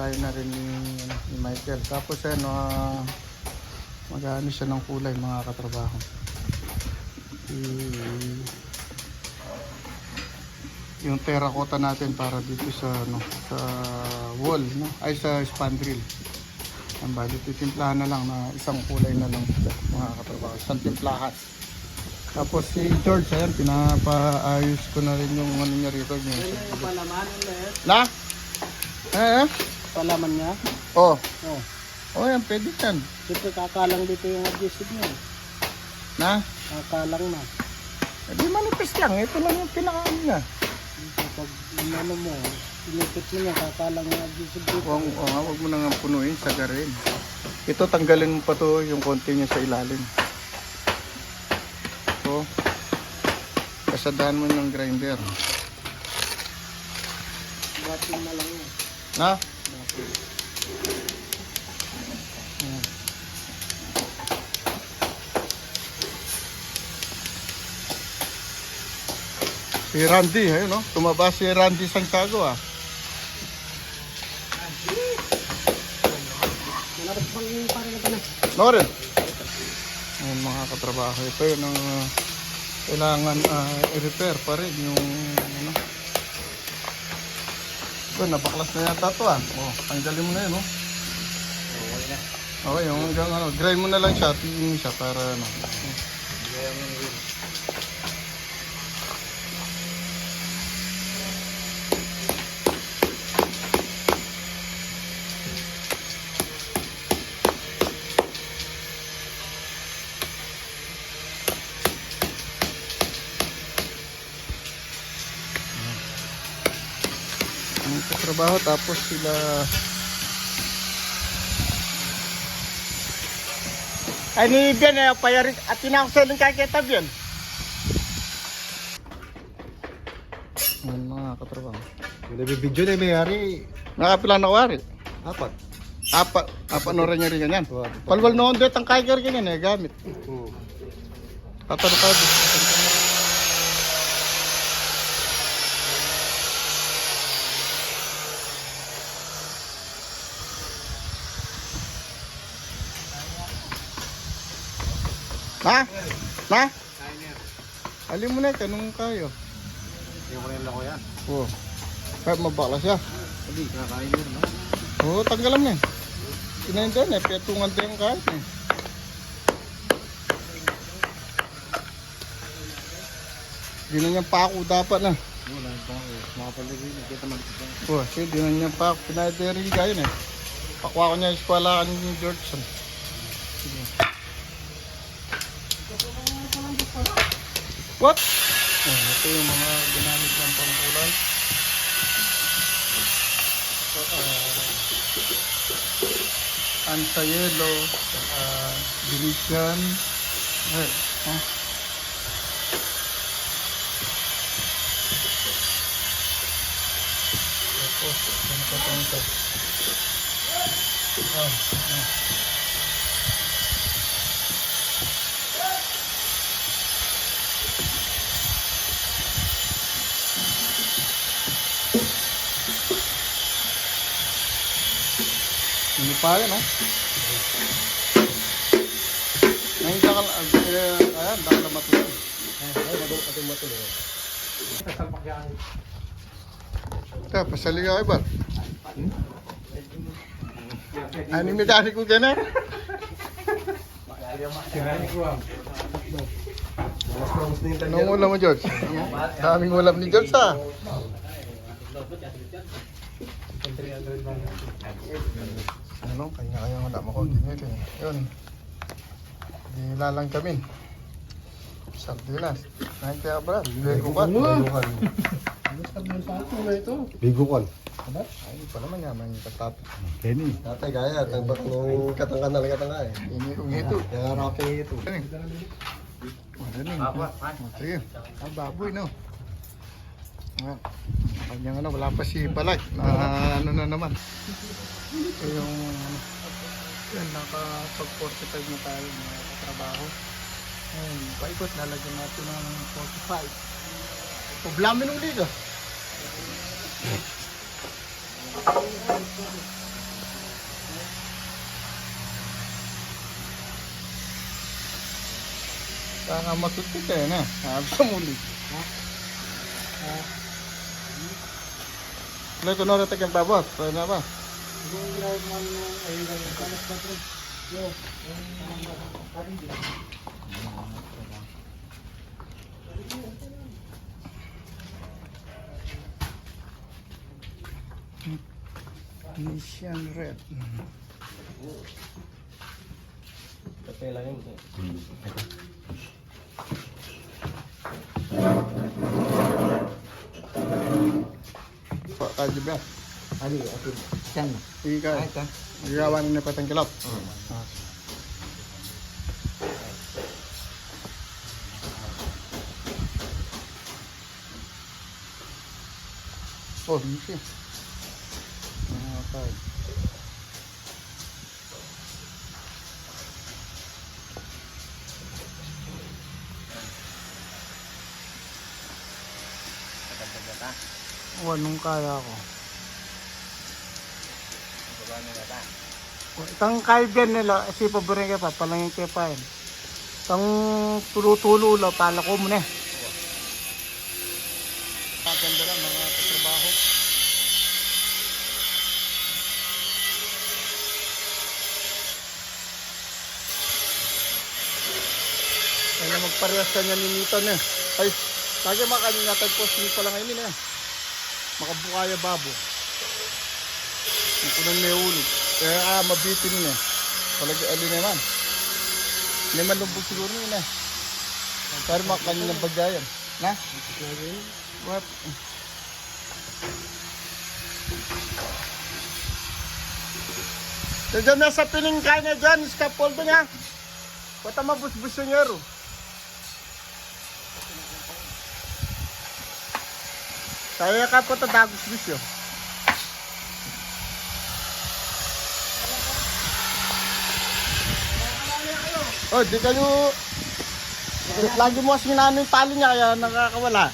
kinukulay na rin ni, ni Michael. Tapos ano, ah, mag-ano siya ng kulay mga katrabaho. I- yung terracotta natin para dito sa ano sa wall no? Ay sa spandrel. Ang bali titimplahan na lang na isang kulay na lang mga katrabaho. Isang timplahan. Tapos si George ayan pinapaayos ko na rin yung ano niya rito. Yung Yung palaman, ulit. na? Eh eh Palaman niya. oh Oh. oh yan pwede yan Siyempre kakalang dito yung adhesive niya. na Kakalang na. eh, di manifest lang ito lang yung pinaka ano niya Kapag ano mo, inipit mo niya, kakalang yung adhesive dito. Huwag oh, nga, huwag mo nang punuin, sagarin. Ito, tanggalin mo pa to yung konti niya sa ilalim. So, kasadahan mo yung grinder. Bating na lang yun. Na? Si Randy, ayun no? Tumaba si Randy Santiago ah. Norin. Ayun mga katrabaho. Ito yun ang uh, kailangan uh, i-repair pa rin yung ano. Ito, napaklas na yata ito ah. Oh, tanggalin mo na yun oh. Okay, yung hanggang ano, grind mo na lang siya, tingin mo siya para ano. Ang katrabaho tapos sila Ay ni Bian eh, payarin at tinaksaling kakita Bian. Ayun mga katrabaho. Nabibidyo na may hari. Nakapilang na wari. Apat. Apat, apat no rin rin ganyan. Palwal noon doon ang kiker ganyan eh, gamit. Hmm. Tatalo ka Na? Na? Alin mo na, kanong kayo. Yung kanila lang ko yan. Oo. Kahit mabakla siya. Hindi, kakain yun. Oo, tanggalan mo eh. Kinain din eh, petungan din yung kahit eh. Ginan niyang pako dapat na. Wala yung pako. Mga paligid, kita malikit yan. Oo, kasi ginan niyang pako. Din rin kayo eh. Pakwa ko niya yung eskwalahan ni Georgeson. What? Oh, ito yung mga ginamit ng pangkulay. So, uh, Ansa Yellow, uh, Venetian, Red. Huh? Tapos, ano pa ito? Ah, pa rin, no? Ngayon ka lang, eh, ayan, baka na matuloy. Ay, madung atong matuloy. Ito, pasali ka ba? Ano yung medali ko gana? Anong ulam mo, George? Daming ulam ni George, ah. Ano, kanya-kanya wala mo ko ginit eh. Yun. Nilalang kami. Sardinas. Nahin kaya ba? Lego ba? Bigukan. Bigukan. Ay, pa naman yaman yung katapit. Kenny. Tatay kaya, tagbak nung katangkan na lang katangka eh. Ini ito. Yung harapin ito. Ano Ano ni? Sige. Ah, baboy no. Ah, kanyang ano, wala pa si Balag. Na ano na naman. Ito yung ano. Yan, nakapag-45 na tayo mga katrabaho. Ayun, paikot, lalagyan natin ng 45. Problema nung liga. Saka matutik eh na. Sabi sa muli. Wala ito na natin ang babot. Pwede na ba? Yung ground man ng ayun kalas na pre. Yo. Mission Red. Kapay lang yun. Pa, tayo ba? Ali, atin. Yan. Ika. ito. Igawa na patang kilap. Ah. Oh, anong kaya ko? Itang kaibigan nila, si paboreng ka pa, palangin kayo pa yun. Itang tulo-tulo lang, pala ko muna. Maganda lang mga katrabaho. Ay na magparehas ka niya ni Niton eh. Ay, lagi makanin natin posting pa lang ngayon eh. Makabukaya babo. Ang kunang may ulog. Kaya ah, mabitin na. Palagi ali naman. Hindi man lumbog siguro yun eh. Pero makanin ng bagayan. Na? What? Diyan na sa piling kanya dyan, scaffold niya. Bata mabusbus yung yero. Kaya ka po tadagos bisyo. Oh, di kayo... Lagi mo kasi ginano yung tali niya kaya nakakawala.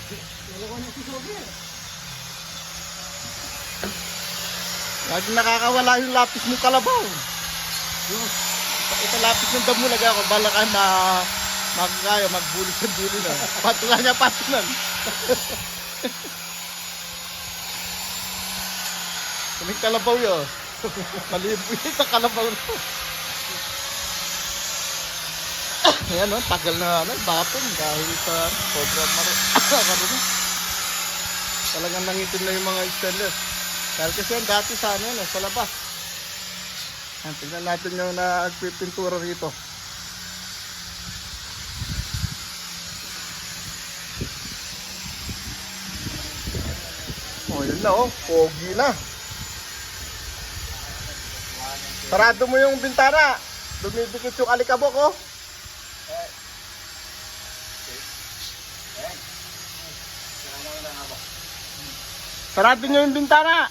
Lagi nakakawala yung lapis mo kalabaw. Ito lapis ng damo lagi ako. Bala ka na magkaya magbuli sa buli na. Patulan niya patulan. Kaming kalabaw yun. Malibo yun sa kalabaw na. Ayan o, tagal na ano, bapon dahil sa sobrang maro. Karumi. Talagang nangitin na yung mga stainless. Dahil kasi yan dati sa ano yun, eh, sa labas. Ayan, tignan natin yung nagpipintura rito. Oh, yun na oh, pogi na. Sarado mo yung bintana. Dumidikit yung alikabok oh. Sarado nyo yung bintana.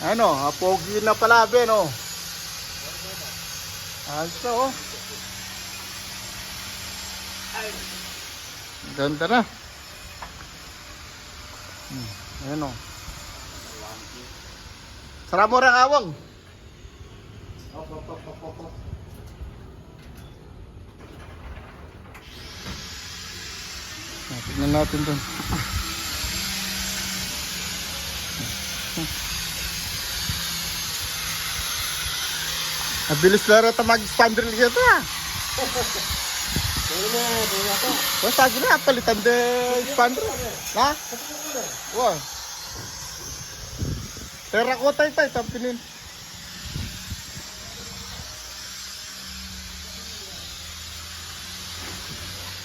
Ano, pogi na pala, Ben, oh. Ayos na, oh. Ganda na. Hmm, ayan, oh. Sara mo rin awang. Ah, Tignan natin doon. Abilis na rin ito mag-spandrel dito ah. Wala sa akin na, palitan de spandrel. Ha? Wow. Terracotta ito, ito pinin.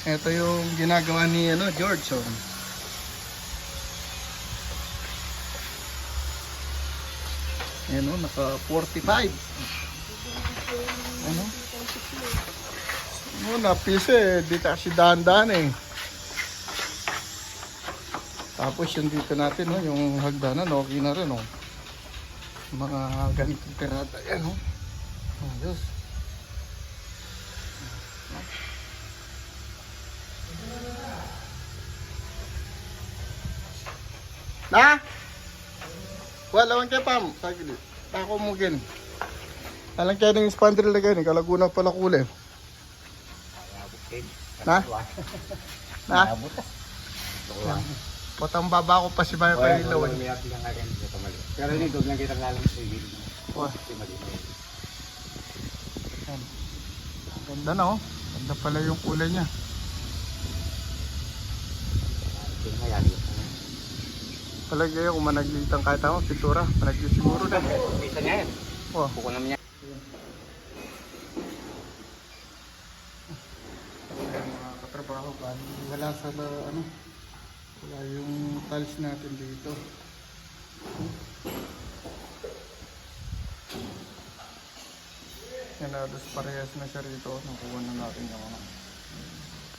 Ito yung ginagawa ni ano, George. Oh. Ayan o, naka 45. Ano? Ano, napisa eh. Dito kasi dahan-dahan eh. Tapos yung dito natin, oh, yung hagdanan, okay na rin. Oh. Mga ganitong tirada. Yan, oh. Oh, Diyos. Na? Wala man kay Pam. Saglit. Ako mo gin. Alang kaya ng spandrel na ganyan. Kalaguna pala kulay. Na? Na? Potang baba ko pa si Bayo pa ilaw. eh. Pero dito lang kita lalang sa gilid. Wah. Yan. Ganda na oh. Ganda pala yung kulay niya. Palagay kung managlitan kahit ako, pintura. Managlit siguro na. Isa niya yan. Oh. Buko naman niya. Katrabaho, bali wala sa ano, wala yung tiles natin dito. Yan halos parehas na siya rito. Nakuha na natin yung ano,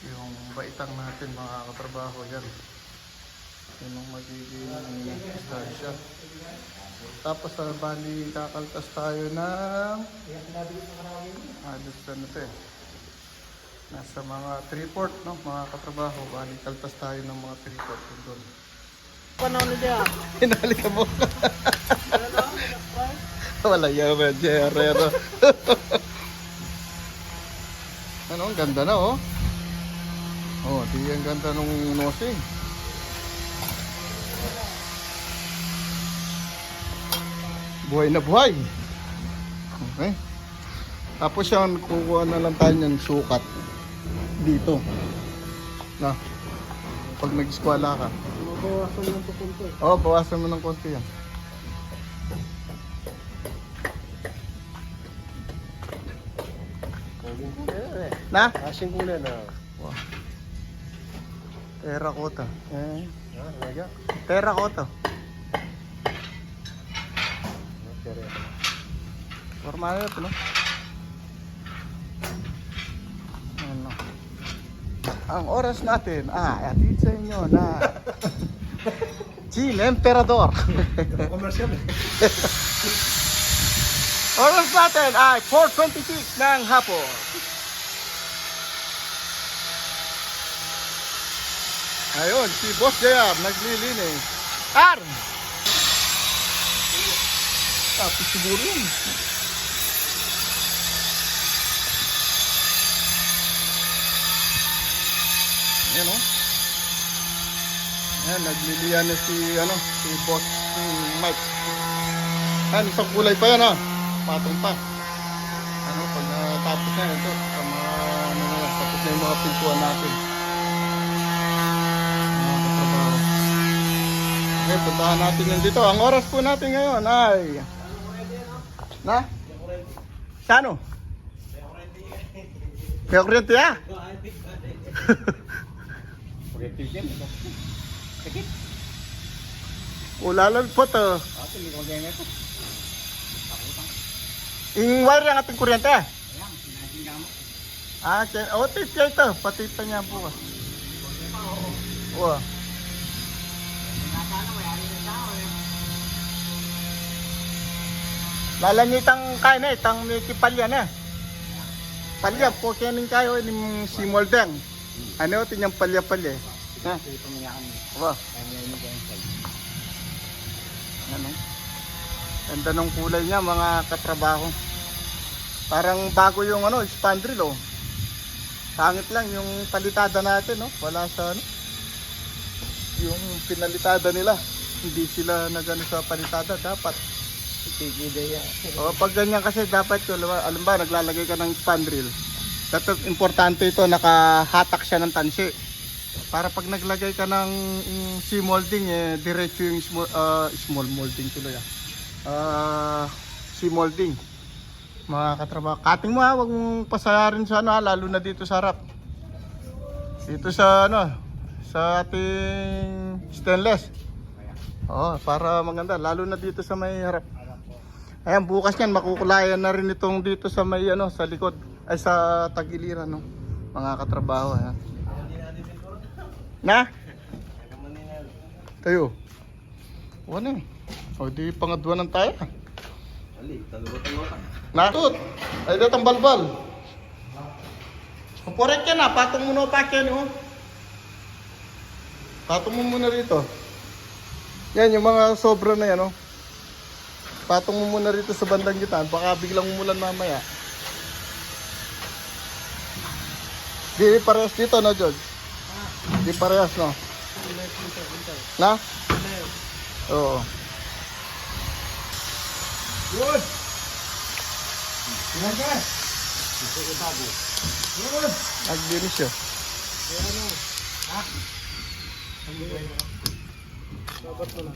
yung baitang natin mga katrabaho yan. Yan ang magiging distansya. Tapos sa bali kakaltas tayo ng halos ano to eh. Nasa mga 3 port no, mga katrabaho. Bali kaltas tayo ng mga 3 port doon. Panahon niya. Hinali ka mo. Wala yaman, Herrero. ano, ang ganda na oh. Oh, di ang ganda nung nosing. Buhay na buhay. Okay. Tapos yan, kukuha na lang tayo ng sukat dito. Na. Pag nag-eskwala ka. Mabawasan lang po kunti. Oo, oh, bawasan mo ng konti yan. Na? Kasing kulay na. Wow. Terracotta. Eh, Ah, lagya. terracotta. Pero Formal na ito, no? Ano? Ang oras natin, ah, atid sa inyo na Chile Emperador. Commercial eh. oras natin ay 4.26 ng hapon. Ayun, si Boss JR naglilinis. Ar! Tapos siguro yun. Ayan o. Ayan, nagliliyan na si, ano, si Boss si Mike. Ayan, isang kulay pa yan ha. Patong pa. Ano, pag natapos na ito, sa mga, ano na lang, tapos na yung mga pintuan natin. Okay, puntahan natin yan dito. Ang oras po natin ngayon ay... Na? Sa ano? Kaya kuryente ah? Okay, tigil. Sakit. Ulalan po to. Ah, hindi ko ganyan ito. Yung wire yung ating kuryente. Ayan, sinabi nga mo. Ah, kaya, oh, tip kayo ito. Pati pa niya bukas. Wow. Lalangitang kain eh, tang may kipalyan eh. Palya, po kaya ning kayo, ning si Moldeng. Ano, tinyang palya-palya eh. Ha? Yung side. Ano? Ganda ng kulay niya mga katrabaho. Parang bago yung ano, spandrel oh. Pangit lang yung palitada natin, no? Wala sa ano. Yung pinalitada nila. Hindi sila nagano sa palitada dapat. Tigida yan. O pag ganyan kasi dapat yun, alam ba, naglalagay ka ng spandrel. Dapat importante ito, nakahatak siya ng tansi. Para pag naglagay ka ng mm, sea molding, eh, diretso yung small, ah, small molding tuloy ah. Ah, sea molding. Mga katrabaho. Cutting mo ha, huwag mong pasayarin sa ano ha, lalo na dito sa harap. Dito sa ano, sa ating stainless. Oo, para maganda, lalo na dito sa may harap. Ayan, bukas yan, makukulayan na rin itong dito sa may ano, sa likod, ay sa tagiliran, no? Mga katrabaho, ayan. Na? Tayo. Wala eh. O di pangadwa ng tayo. Natut. Ay, datang balbal. Kuporek yan ah. Patong mo na pa yan oh. Patong mo muna rito. Yan, yung mga sobra na yan oh. Patong mo muna rito sa bandang gitaan. Baka biglang umulan mamaya. Di parehas dito no, George? Di parehas no? Na? Oo. Good! Naglinis siya. Dapat mo na.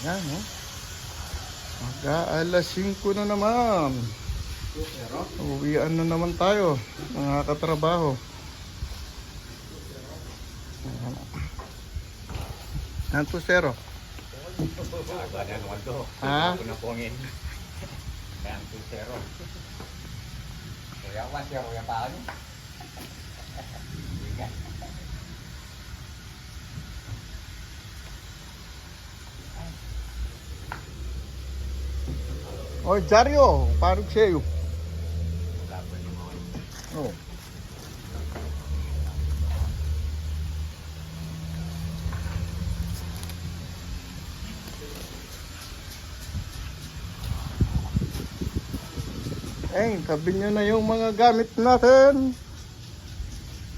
Yan, oh. Mag-aalas 5 na naman. Uwian na naman tayo, mga katrabaho. Ayan. Yan po, Sero. Ha? Yang tu zero. Kuya was ya kuya pa Oy, Dario, parang sa'yo. Oh. Eh, tabi nyo na yung mga gamit natin.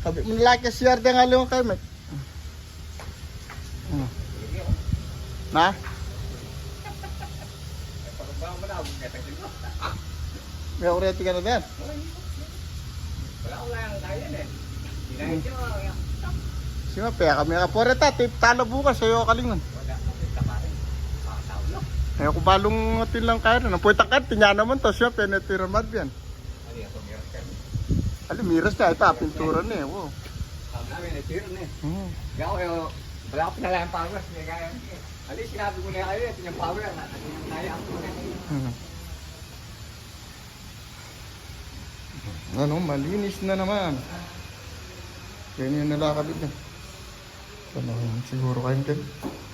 Tabi mo na lang kasi yarda nga lang kayo, mate. Hmm. Na? May kurete ka na din. Wala ko lang kaya eh. Dinahin nyo. Sino pa kami ka poreta, tip talo bukas sa'yo kalingon. Wala ko kaparin. Pakataw no. Ayaw ko balong tin lang kaya na. Puwita ka, tinya naman to siya, penetira mad yan. Ano yung tumiras ka? Alam, miras niya, ito, pintura na eh. Wow. Sabi namin, natiro na eh. Hmm. Gawa kayo, wala ko powers. Ali, sinabi ko na kayo, ito yung power. Kaya ako na kayo. Hmm. Ano, malinis na naman. Yan yung nalakabit niya. Ano, siguro kayong din.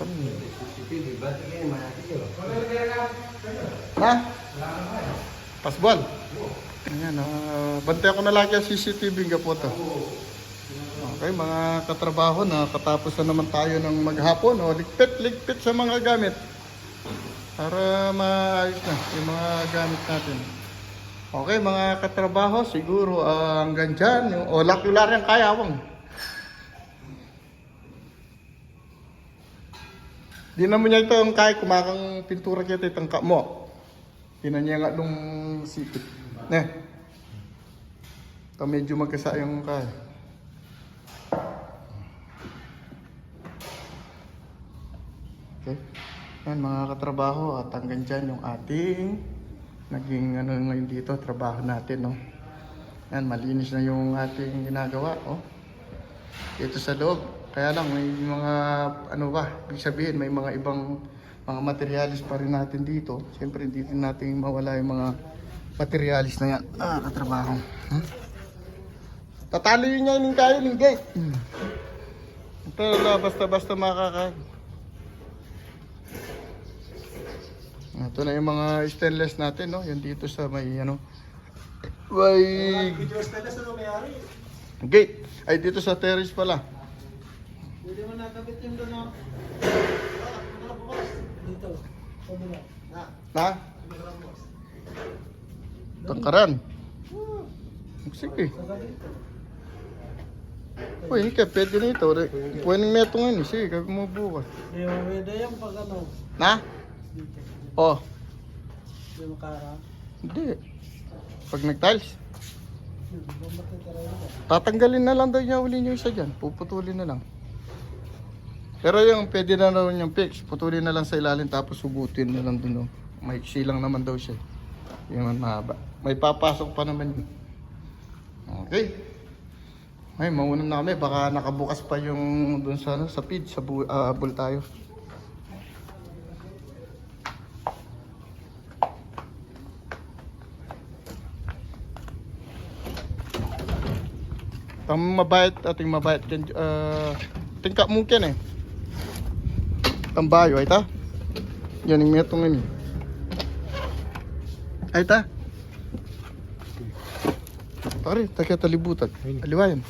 Ano yun? Ha? Pasbol? Ayan, uh, bantay ko na lang yung CCTV nga po to. Okay, mga katrabaho na katapos na naman tayo ng maghapon. O, ligpit, ligpit sa mga gamit. Para maayos na yung mga gamit natin. Okay, mga katrabaho, siguro ah, hanggang dyan. Yung, o, lakular yung kayawang. Di naman niya ito ang kaya kumakang pintura kita itang ka mo. Tinan niya nga nung sipit. Ne. Ito medyo magkasa yung kaya. Okay. Yan mga katrabaho at hanggang dyan yung ating naging ano ngayon dito, trabaho natin, no? Yan, malinis na yung ating ginagawa, oh. Dito sa loob. Kaya lang, may mga, ano ba, ibig sabihin, may mga ibang mga materialis pa rin natin dito. Siyempre, hindi rin natin mawala yung mga materialis na yan. Ah, katrabaho. Hmm? Tatalo yun niya yung kayo, yung gate. Hmm. Ito, basta-basta makakain. Ito na yung mga stainless natin, no? Yan dito sa may, ano, may gate. Ay, dito sa terrace pala. Pwede mo nakabit yung doon oh. Dito. Kabila. Ha? Tangkaran. Sige. Uy, hindi ka, pwede na ito. Pwede meto ngayon. Sige, gagawin mo bukas. Hindi mo pwede yan pag ano. Na? Dito. Oh, Hindi mo kara. hindi. Pag nag-tiles, tatanggalin na lang daw niya uli yung isa dyan. Puputulin na lang. Pero yung pwede na raw yung fix, putulin na lang sa ilalim tapos sugutin na lang dun. Oh. May lang naman daw siya. Yung mahaba. May papasok pa naman yun. Okay. Ay, mauna na kami. Baka nakabukas pa yung dun sa, ano, sa feed, sa bu- bull tayo. Tang mabait ating mabait ken uh, tingka mungkin eh. Tambayo ay ta. Yan ang metong ini. Ay ta. Pare, takya talibutan. Aliwayan.